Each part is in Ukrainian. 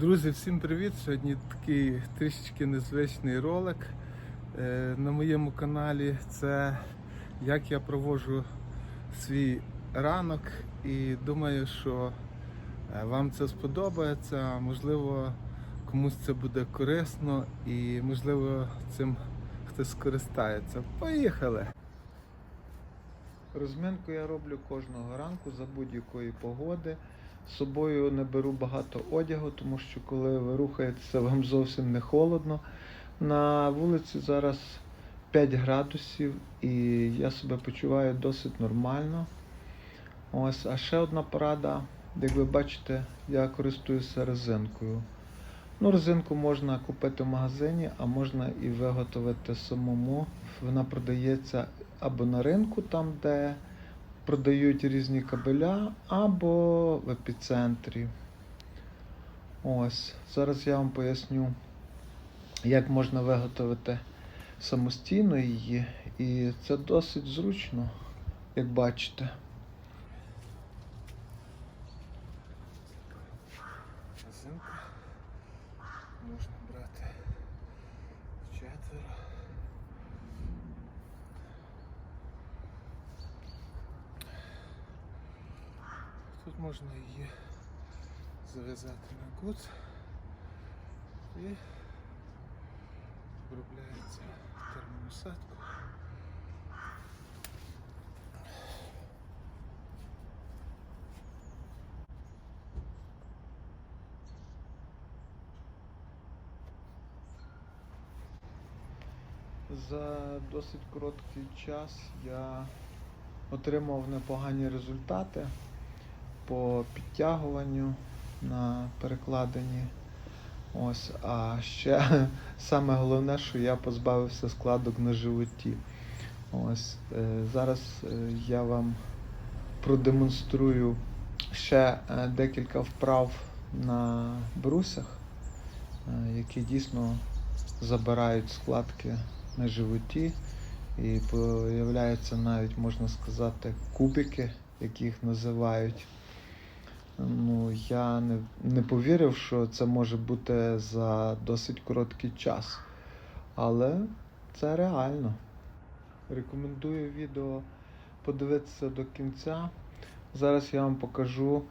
Друзі, всім привіт! Сьогодні такий трішечки незвичний ролик е, на моєму каналі. Це як я проводжу свій ранок і думаю, що е, вам це сподобається. Можливо, комусь це буде корисно і можливо цим хтось скористається. Поїхали! Розминку я роблю кожного ранку за будь-якої погоди. З собою не беру багато одягу, тому що коли ви рухаєтеся, вам зовсім не холодно. На вулиці зараз 5 градусів і я себе почуваю досить нормально. Ось, а ще одна порада. Як ви бачите, я користуюся резинкою. Ну, резинку можна купити в магазині, а можна і виготовити самому. Вона продається або на ринку, там, де продають різні кабеля, або в епіцентрі. Ось. Зараз я вам поясню, як можна виготовити самостійно її. І це досить зручно, як бачите. Резинку Тут можна її зав'язати на кут і обробляється термонасадку. За досить короткий час я отримав непогані результати по підтягуванню на перекладині. Ось, а ще саме головне, що я позбавився складок на животі. Ось, е, зараз е, я вам продемонструю ще е, декілька вправ на брусях, які дійсно забирають складки на животі. І появляються навіть, можна сказати, кубики, їх називають. Ну, я не, не повірив, що це може бути за досить короткий час. Але це реально. Рекомендую відео подивитися до кінця. Зараз я вам покажу,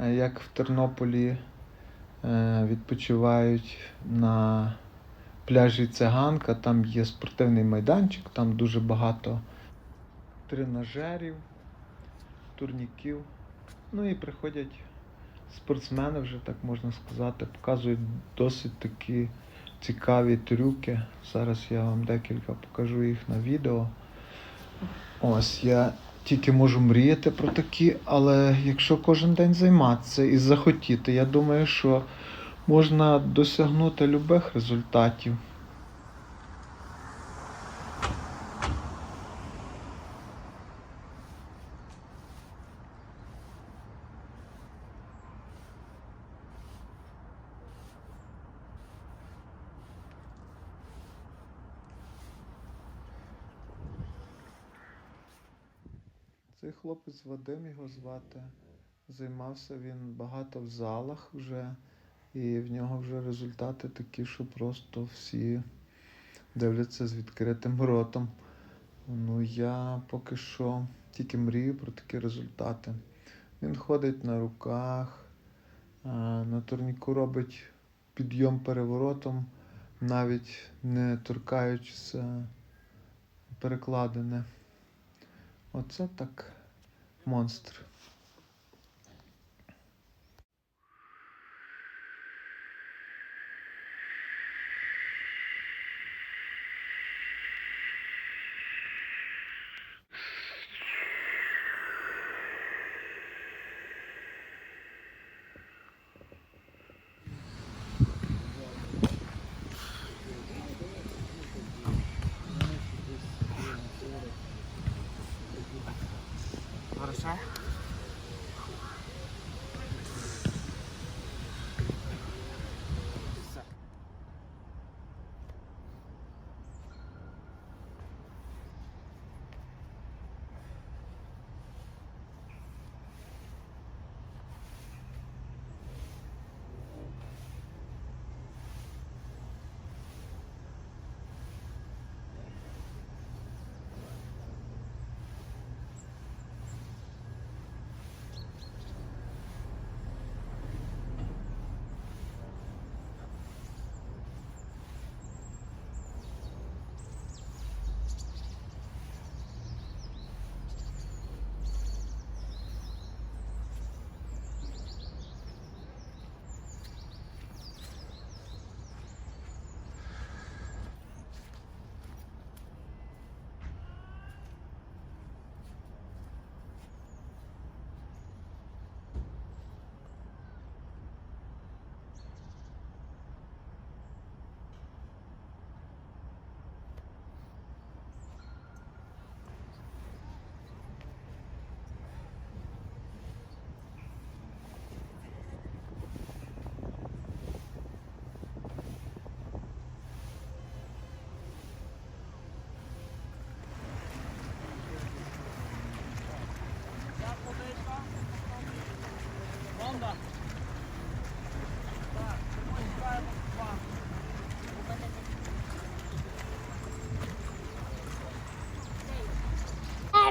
е, як в Тернополі е, відпочивають на пляжі Циганка. Там є спортивний майданчик, там дуже багато тренажерів, турніків. Ну і приходять спортсмени, вже так можна сказати, показують досить такі цікаві трюки. Зараз я вам декілька покажу їх на відео. Ось я тільки можу мріяти про такі, але якщо кожен день займатися і захотіти, я думаю, що можна досягнути любих результатів. Цей хлопець Вадим його звати. Займався він багато в залах вже, і в нього вже результати такі, що просто всі дивляться з відкритим ротом. Ну, я поки що тільки мрію про такі результати. Він ходить на руках, на турніку робить підйом переворотом, навіть не торкаючися перекладини. Оце так монстр. sir.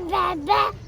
be be.